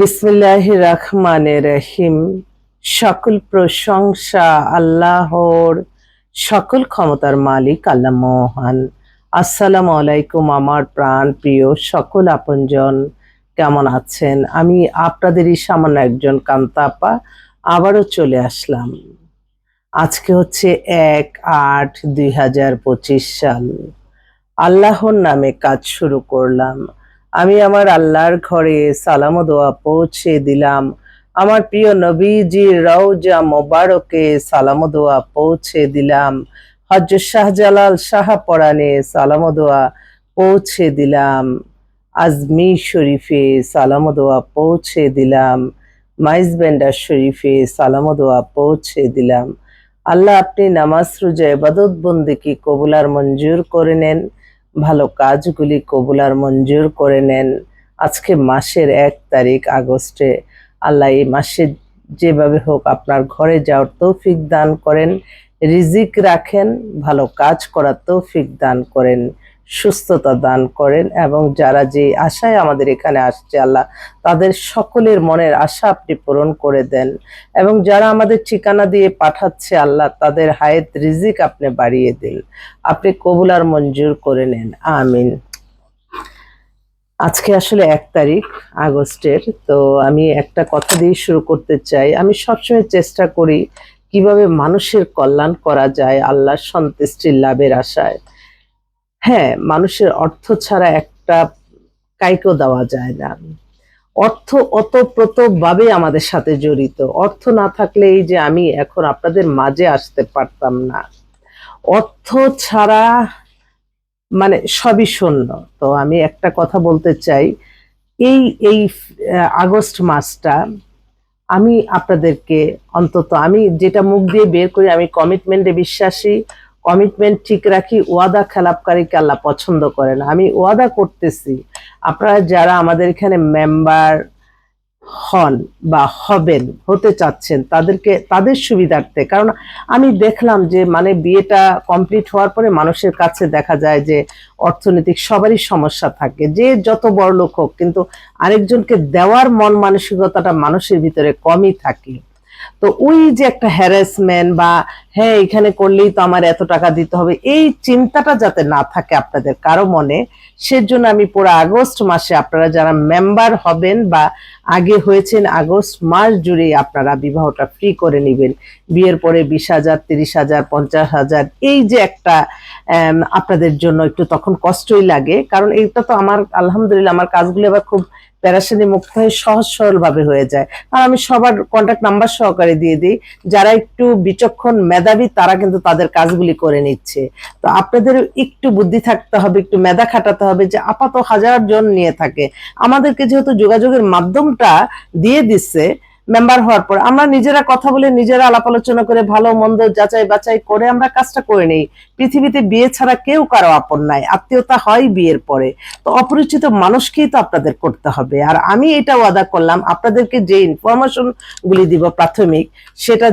বিসমিল্লাহ রহমান রহিম। সকল প্রশংসা আল্লাহর, সকল ক্ষমতার মালিক আল্লাহ মহান। আসসালামু আলাইকুম আমার প্রাণ প্রিয় সকল আপনজন, কেমন আছেন? আমি আপনাদেরই সামান্য একজন কান্তাপা, আবারও চলে আসলাম। আজকে হচ্ছে এক আট দুই সাল। আল্লাহর নামে কাজ শুরু করলাম। আমি আমার আল্লাহর ঘরে সালাম দোয়া পৌঁছে দিলাম। আমার প্রিয় নবীজির রওজা মোবারকে সালাম দোয়া পৌঁছে দিলাম। হজ শাহজালাল শাহ পরাণে সালাম দোয়া পৌঁছে দিলাম। আজমি শরীফে সালাম দোয়া পৌঁছে দিলাম। মাইজবেন্ডার শরীফে সালাম দোয়া পৌঁছে দিলাম। আল্লাহ আপনি নামাজ, রোজা, ইবাদত বন্দিকে কবুলার মঞ্জুর করে নেন। ভালো কাজগুলি কবুলার মঞ্জুর করে নেন। আজকে মাসের এক তারিখ আগস্টে। আল্লাহ এই মাসে যেভাবে হোক আপনার ঘরে যাওয়ার তৌফিক দান করেন, রিজিক রাখেন, ভালো কাজ করার তৌফিক দান করেন। সুস্থতা দান করেন এবং যারা যে আশায় আমাদের এখানে আসছে আল্লাহ, তাদের সকলের মনের আশা আপনি পূরণ করে দেন। এবং যারা আমাদের ঠিকানা দিয়ে পাঠাচ্ছে আল্লাহ, তাদের হায়েত রিজিক আপনি বাড়িয়ে দিন। আপনি কবুল আর মঞ্জুর করে নেন। আমিন। আজকে আসলে এক তারিখ আগস্টের, তো আমি একটা কথা দিয়ে শুরু করতে চাই। আমি সবসময় চেষ্টা করি কীভাবে মানুষের কল্যাণ করা যায় আল্লাহর সন্তুষ্টির লাভের আশায়। হ্যাঁ মানুষের অর্থ ছাড়া একটা কাইকেও দেওয়া যায় না। অর্থ অতপ্রতভাবে আমাদের সাথে জড়িত। অর্থ না থাকলে এই যে আমি এখন আপনাদের মাঝে আসতে পারতাম না। অর্থ ছাড়া মানে সবই শূন্য। তো আমি একটা কথা বলতে চাই, এই এই আগস্ট মাসটা আমি আপনাদেরকে অন্তত আমি যেটা মুখ দিয়ে বের করি, আমি কমিটমেন্টে বিশ্বাসী কমিটমেন্ট ঠিক রাখি, ওয়াদা খেলাপকারীকে আল্লাহ পছন্দ করে না আমি ওয়াদা করতেছি, আপনারা যারা আমাদের এখানে মেম্বার হন বা হবেন, হতে চাচ্ছেন, তাদেরকে, তাদের সুবিধার্থে, কারণ আমি দেখলাম যে মানে বিয়েটা কমপ্লিট হওয়ার পরে মানুষের কাছে দেখা যায় যে, অর্থনৈতিক সবারই সমস্যা থাকে। যে যত বড় লোক হোক, কিন্তু আরেকজনকে দেওয়ার মন মানসিকতাটা মানুষের ভিতরে কমই থাকে। তো ওই যে একটা হ্যারাসমেন্ট বা হ্যাঁ এখানে করলেই তো আমার এত টাকা দিতে হবে, এই চিন্তাটা যাতে না থাকে আপনাদের কারও মনে, সেজন্য আমি পুরো আগস্ট মাসে আপনারা যারা মেম্বার হবেন বা আগে হয়েছেন, আগস্ট মাস জুড়ে আপনারা বিবাহটা ফ্রি করে নেবেন। বিয়ের পরে বিশ হাজার, তিরিশ হাজার, পঞ্চাশ হাজার, এই যে একটা আপনাদের জন্য একটু তখন কষ্টই লাগে। কারণ এটা তো আমার, আলহামদুলিল্লাহ, আমার কাজগুলো এবার খুব প্যারাসানি মুক্ত হয়ে সহজ সরল ভাবে হয়ে যায়। আর আমি সবার কন্ট্যাক্ট নাম্বার সহকারে দিয়ে দিই। যারা একটু বিচক্ষণ মেধাবী, তারা কিন্তু তাদের কাজগুলি করে নিচ্ছে। তো আপনাদের একটু বুদ্ধি থাকতে হবে, একটু মেধা খাটাতে হবে যে আপাতত হাজার জন নিয়ে থাকে। আমাদেরকে যেহেতু যোগাযোগের মাধ্যমটা দিয়ে দিচ্ছে মেম্বার হওয়ার পর আমরা নিজেরা কথা বলে নিজেরা আলাপ আলোচনা করে ভালো, মন্দ যাচাই বাছাই করে আমরা কাজটা করে নেই। পৃথিবীতে বিয়ে ছাড়া কেউ কারও আপন নাই, আত্মীয়তা হয় বিয়ের পরে। তো অপরিচিত মানুষকেই তো আপনাদের করতে হবে। আর আমি এটা ওয়াদা করলাম, আপনাদেরকে যে ইনফরমেশন গুলি দিব প্রাথমিক, সেটা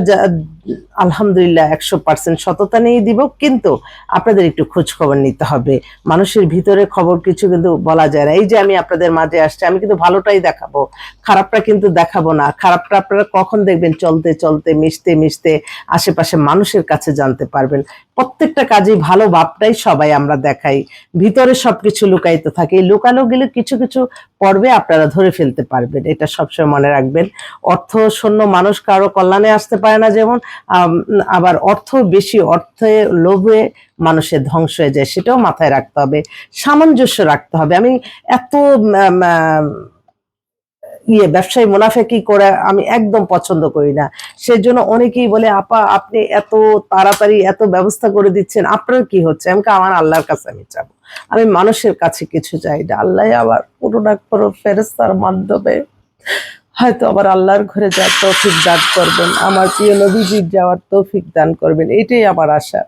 আলহামদুলিল্লাহ একশো পার্সেন্ট সততা নিয়ে দিব, কিন্তু আপনাদের একটু খোঁজ খবর নিতে হবে। মানুষের ভিতরে খবর কিছু কিন্তু বলা যায় না। এই যে আমি আপনাদের মাঝে আসছি, আমি কিন্তু ভালোটাই দেখাবো। খারাপটা কিন্তু দেখাবো না। খারাপটা আপনারা কখন দেখবেন? চলতে চলতে, মিশতে মিশতে আশেপাশে মানুষের কাছে জানতে পারবেন। প্রত্যেকটা কাজেই ভালো ভাবটাই সবাই আমরা দেখাই। ভিতরে সবকিছু লুকায়িত থাকে। এই লুকানো গেলে কিছু কিছু পর্বে আপনারা ধরে ফেলতে পারবেন। এটা সবসময় মনে রাখবেন। অর্থ শূন্য মানুষ কারও কল্যাণে আসতে পারে না যেমন আবার অর্থ বেশি অর্থে লোভে মানুষের ধ্বংস হয়ে যায়, সেটাও মাথায় রাখতে হবে, সামঞ্জস্য রাখতে হবে। আমি এত ইয়ে ব্যবসায়ী মুনাফেকি করে আমি একদম পছন্দ করি না। সেজন্য অনেকেই বলে, আপা, আপনি এত তাড়াতাড়ি এত ব্যবস্থা করে দিচ্ছেন, আপনার কি হচ্ছে? আমি আমার আল্লাহর কাছে আমি চাবো আমি মানুষের কাছে কিছু চাই না। আল্লাহ আবার পুরো না পুরো ফেরেস্তার মাধ্যমে হয়তো আবার আল্লাহর ঘরে যাওয়ার তৌফিক দান করবেন, আমার প্রিয় নবীজির যাওয়ার তৌফিক দান করবেন, এটাই আমার আশা।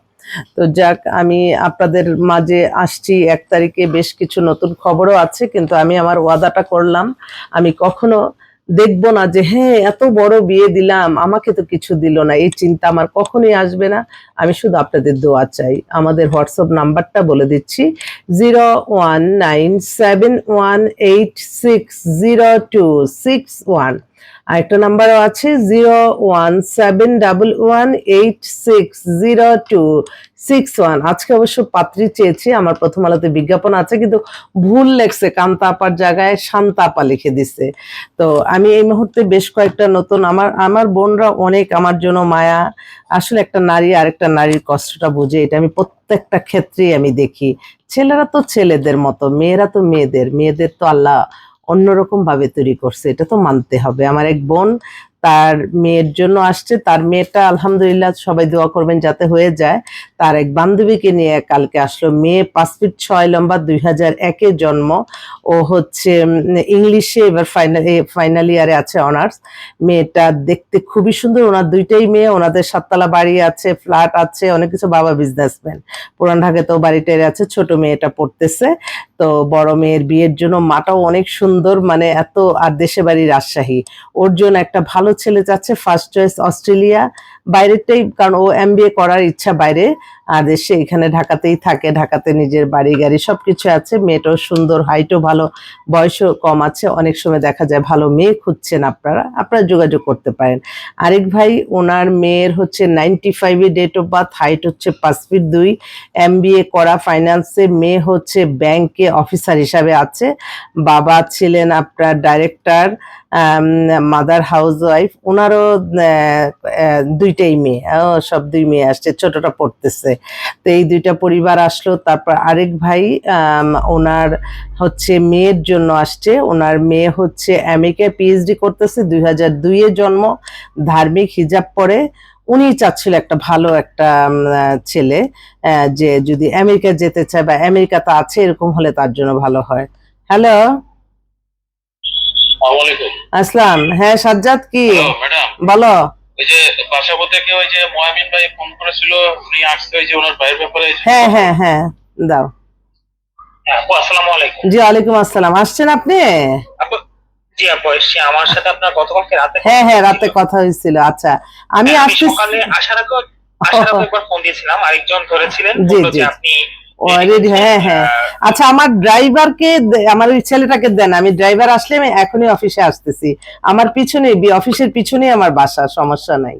তো যাক, আমি আপনাদের মাঝে আসছি, এক তারিখে বেশ কিছু নতুন খবরও আছে, কিন্তু আমি আমার ওয়াদাটা করলাম। আমি কখনো দেখব না যে হ্যাঁ এত বড় বিয়ে দিলাম, আমাকে তো কিছু দিল না। এই চিন্তা আমার কখনই আসবে না। আমি শুধু আপনাদের দোয়া চাই। আমাদের হোয়াটসঅ্যাপ নাম্বারটা বলে দিচ্ছি, zero one nine seven one eight six zero two six one. আরেকটা নাম্বারও আছে zero one seven double one eight six zero two six one. আজকে অবশ্য পাত্রী চেয়েছি, আমার প্রথম আলোতে বিজ্ঞাপন আছে, কিন্তু ভুল লেখছে কান্তা আপার জায়গায় শান্তা আপা লিখে দিছে। তো আমি এই মুহূর্তে বেশ কয়েকটা নতুন, আমার আমার বোনরা অনেক, আমার জন্য মায়া। আসলে একটা নারী, আরেকটা নারীর কষ্টটা বুঝে, এটা আমি প্রত্যেকটা ক্ষেত্রেই আমি দেখি। ছেলেরা তো ছেলেদের মতো, মেয়েরা তো মেয়েদের মেয়েদের তো আল্লাহ অন্যরকম ভাবে তৈরি করছে এটা তো মানতে হবে। আমার এক বোন তার মেয়ের জন্য আসছে। তার মেয়েটা আলহামদুলিল্লাহ সবাই দোয়া করবেন যাতে হয়ে যায়। তার এক বান্ধবীকে নিয়ে কালকে আসলো মেয়ে, পাঁচ ফিট ছয় লম্বা, দুই হাজার একে জন্ম। ও হচ্ছে ইংলিশে এবার ফাইনাল ফাইনাল ইয়ারে আছে অনার্স মেয়েটা দেখতে খুবই সুন্দর। ওনার দুইটাই মেয়ে। ওনাদের সাততলা বাড়ি আছে ফ্ল্যাট আছে, অনেক কিছু বাবা বিজনেসম্যান পুরান ঢাকাতেও বাড়িটাই আছে। ছোট মেয়েটা পড়তেছে। তো বড় মেয়ের বিয়ের জন্য মাটাও অনেক সুন্দর। মানে এত, আর দেশে বাড়ি রাজশাহী। ওর জন্য একটা ভালো ছেলে যাচ্ছে ফার্স্ট চয়েস অস্ট্রেলিয়া বাইরেটাই কারণ ও এম করার ইচ্ছা বাইরে আর দেশে এখানে ঢাকাতেই থাকে ঢাকাতে নিজের বাড়ি গাড়ি সব কিছু আছে মেয়েটাও সুন্দর হাইটও ভালো বয়সও কম আছে অনেক সময় দেখা যায় ভালো মেয়ে খুঁজছেন আপনারা আপনারা যোগাযোগ করতে পারেন। আরেক ভাই ওনার মেয়ের হচ্ছে নাইনটি ফাইভে ডেট অফ বার্থ হাইট হচ্ছে পাঁচ ফিট দুই এম করা ফাইন্যান্সে মেয়ে হচ্ছে ব্যাংকে অফিসার হিসাবে আছে বাবা ছিলেন আপনার ডাইরেক্টর মাদার হাউস ওয়াইফ ওনারও আহ, দুইটাই মেয়ে। ও, সব দুই মেয়ে আসছে ছোটটা পড়তেছে। তো এই দুইটা পরিবার আসলো তারপর আরেক ভাই ওনার হচ্ছে মেয়ের জন্য আসছে। ওনার মেয়ে হচ্ছে আমেরিকায় পিএইচডি করতেছে দুই হাজার দুইয়ে জন্ম ধার্মিক হিজাব পরে। উনি চাচ্ছিল একটা ভালো একটা ছেলে যে যদি আমেরিকা যেতে চায় বা আমেরিকাতে আছে এরকম হলে তার জন্য ভালো হয়। হ্যালো? আসলাম হ্যাঁ সাজ্জাদ কি? বলো। ওই যে বাসাবো থেকে ওই যে ময়ামিন ভাই ফোন করেছিল উনি আসছে ওই যে ওনার ভাইয়ের ব্যাপারে। হ্যাঁ হ্যাঁ হ্যাঁ দাও। হ্যাঁ, আসসালামু আলাইকুম। জি ওয়ালাইকুম আসসালাম। আসছেন আপনি? আপু জি আপু এসছি। আমার সাথে আপনার গতকালকে রাতে হ্যাঁ হ্যাঁ রাতে কথা হয়েছিল আচ্ছা। আমি আসছি সকালে আসার আগে আসার আগে একবার ফোন দিয়েছিলাম আরেকজন ধরেছিলেন জি, জি। যে আপনি রেডি হ্যাঁ হ্যাঁ। আচ্ছা আমার ড্রাইভারকে আমার ওই ছেলেটাকে দেন। আমি ড্রাইভার আসলে আমি এখনই অফিসে আসতেছি। আমার পিছনে অফিসের পিছনেই আমার বাসা সমস্যা নাই।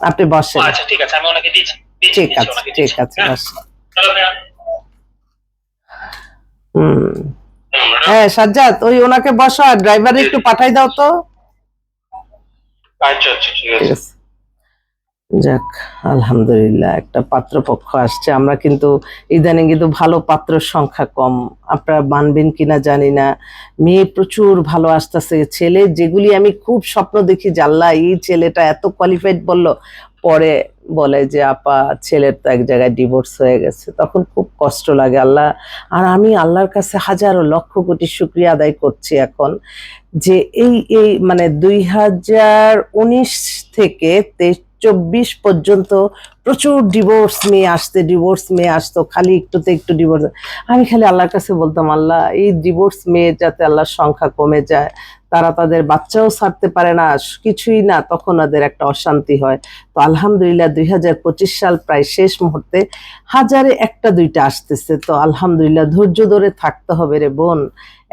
আপনি বসেন। আচ্ছা ঠিক আছে আমি ওনাকে দিচ্ছি। ঠিক আছে ঠিক আছে হ্যাঁ। হুম। হ্যাঁ, সাজ্জাদ ওই ওনাকে বসো ড্রাইভারে একটু পাঠাই দাও তো। আচ্ছা আচ্ছা ঠিক আছে। যাক, আলহামদুলিল্লাহ, একটা পাত্রপক্ষ আসছে। আমরা কিন্তু ইদানিং কিন্তু ভালো পাত্রের সংখ্যা কম। আপনারা মানবেন কিনা জানি না। মেয়ে প্রচুর ভালো আসতেছে। ছেলে যেগুলি আমি খুব স্বপ্ন দেখি আল্লাহ, এই ছেলেটা এত কোয়ালিফাইড বলল, পরে বলে যে, আপা, ছেলের তো এক জায়গায় ডিভোর্স হয়ে গেছে। তখন খুব কষ্ট লাগে। আল্লাহ, আর আমি আল্লাহর কাছে হাজারো লক্ষ কোটি শুক্রিয়া আদায় করছি এখন যে, এই এই মানে দুই হাজার উনিশ থেকে তেইশ চব্বিশ পর্যন্ত প্রচুর ডিভোর্স মেয়ে আসতে ডিভোর্স মেয়ে আসতো, খালি একটুতে একটু ডিভোর্স আমি খালি আল্লাহর কাছে বলতাম, আল্লাহ, এই ডিভোর্স মেয়ে যাতে আল্লাহর সংখ্যা কমে যায়, তারা তাদের বাচ্চাও ছাড়তে পারে না, কিছুই না, তখন ওদের একটা অশান্তি হয়। তো আলহামদুলিল্লাহ দুই হাজার পঁচিশ সাল প্রায় শেষ মুহূর্তে হাজারে একটা দুইটা আসতেছে। তো আলহামদুলিল্লাহ ধৈর্য ধরে থাকতে হবে রে বোন।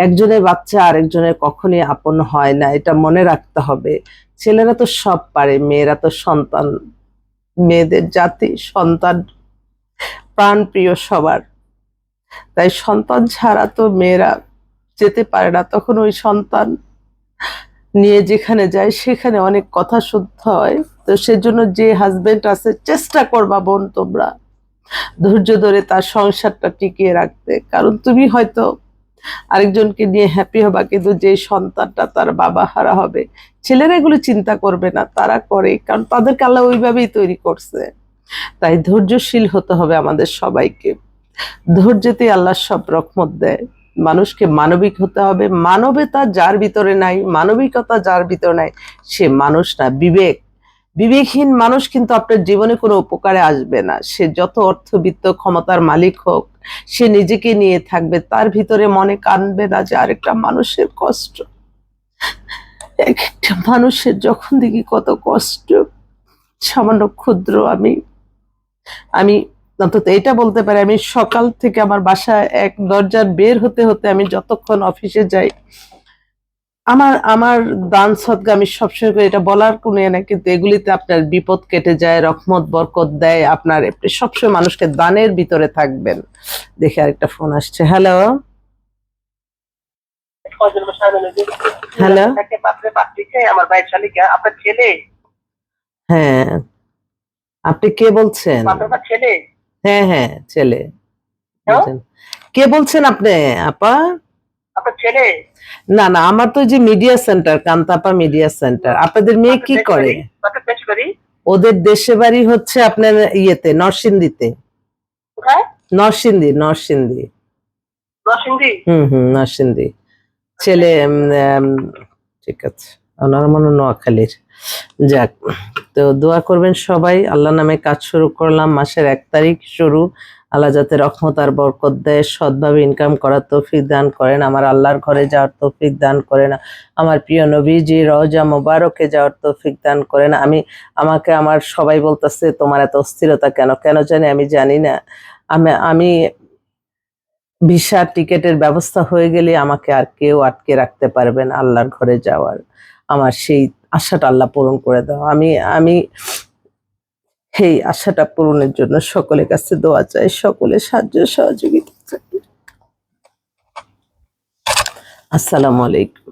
একজনের বাচ্চা আরেকজনের কখনই আপন হয় না, এটা মনে রাখতে হবে। ছেলেরা তো সব পারে, মেয়েরা তো সন্তান, মেয়েদের জাতি সন্তান প্রাণ প্রিয় সবার। তাই সন্তান ছাড়া তো মেয়েরা যেতে পারে না। তখন ওই সন্তান নিয়ে যেখানে যায়, সেখানে অনেক কথা শুদ্ধ হয়। তো সেজন্য যে হাজবেন্ড আছে, চেষ্টা করবা বোন তোমরা। ধৈর্য ধরে তার সংসারটা টিকিয়ে রাখতে। কারণ তুমি হয়তো আরেকজনকে নিয়ে হ্যাপি হবা, কিন্তু যে সন্তানটা তার বাবা হারা হবে, ছেলেরা এগুলো চিন্তা করবে না, তারা করে, কারণ তাদেরকে আল্লাহ ওইভাবেই তৈরি করছে। তাই ধৈর্যশীল হতে হবে আমাদের সবাইকে। ধৈর্যতে আল্লাহ সব রকমত দেয়। মানুষকে মানবিক হতে হবে। মানবতা যার ভিতরে নাই, মানবিকতা যার ভিতরে নাই, সে মানুষ না, বিবেক। বিবেকহীন মানুষ কিন্তু আপনার জীবনে কোনো উপকারে আসবে না। সে যত অর্থবিত্ত ক্ষমতার মালিক হোক সে নিজেকে নিয়ে থাকবে। তার ভিতরে মনে কানবে না যে আরেকটা মানুষের কষ্ট। এক একটা মানুষের যখন দেখি কত কষ্ট, সামান্য ক্ষুদ্র আমি আমি অন্তত এটা বলতে পারি, আমি সকাল থেকে আমার বাসায় এক দরজার বের হতে হতে আমি যতক্ষণ অফিসে যাই আমার আমার দান সদকা আমি সবসময় করি এটা বলার কোনো ইয়ে না কিন্তু এগুলিতে আপনার বিপদ কেটে যায় রকমত বরকত দেয় আপনার সবসময় মানুষকে দানের ভিতরে থাকবেন। দেখে আরেকটা ফোন আসছে। হ্যালো হ্যালো আমার ভাইয়ের শালিকা আপনার ছেলে হ্যাঁ। আপনি কে বলছেন? ছেলে হ্যাঁ হ্যাঁ ছেলে। কে বলছেন আপনি আপা? আপনার ছেলে। না না আমার তো যে media centre Kantapa media centre আপনাদের মেয়ে কি করে? ওদের দেশে বাড়ি হচ্ছে আপনার ইয়েতে নরসিংদীতে। নরসিংদী নরসিংদী। নরসিংদী? হুম হুম নরসিংদী। ছেলে ঠিক আছে। ওনার মনে নোয়াখালীর। যাক, তো দোয়া করবেন সবাই। আল্লাহ নামে কাজ শুরু করলাম মাসের এক তারিখ শুরু। আল্লাহ যাতে রহমত আর বরকত দেয়, সৎভাবে ইনকাম করার তৌফিক দান করেন, আমার আল্লাহর ঘরে যাওয়ার তৌফিক দান করেন, আমার প্রিয় নবীজি রওজা মোবারকে যাওয়ার তৌফিক দান করেন। আমি, আমাকে আমার সবাই বলতেছে, তোমার এত অস্থিরতা কেন? কেন জানি আমি জানি না। আমি আমি ভিসা টিকেটের ব্যবস্থা হয়ে গেলে আমাকে আর কেউ আটকে রাখতে পারবেন আল্লাহর ঘরে যাওয়ার। আমার সেই আশাটা আল্লাহ পূরণ করে দাও। আমি আমি সেই আশাটা পূরণের জন্য সকলের কাছে দোয়া চাই, সকলের সাহায্য, সহযোগিতা চাই। আসসালামু আলাইকুম।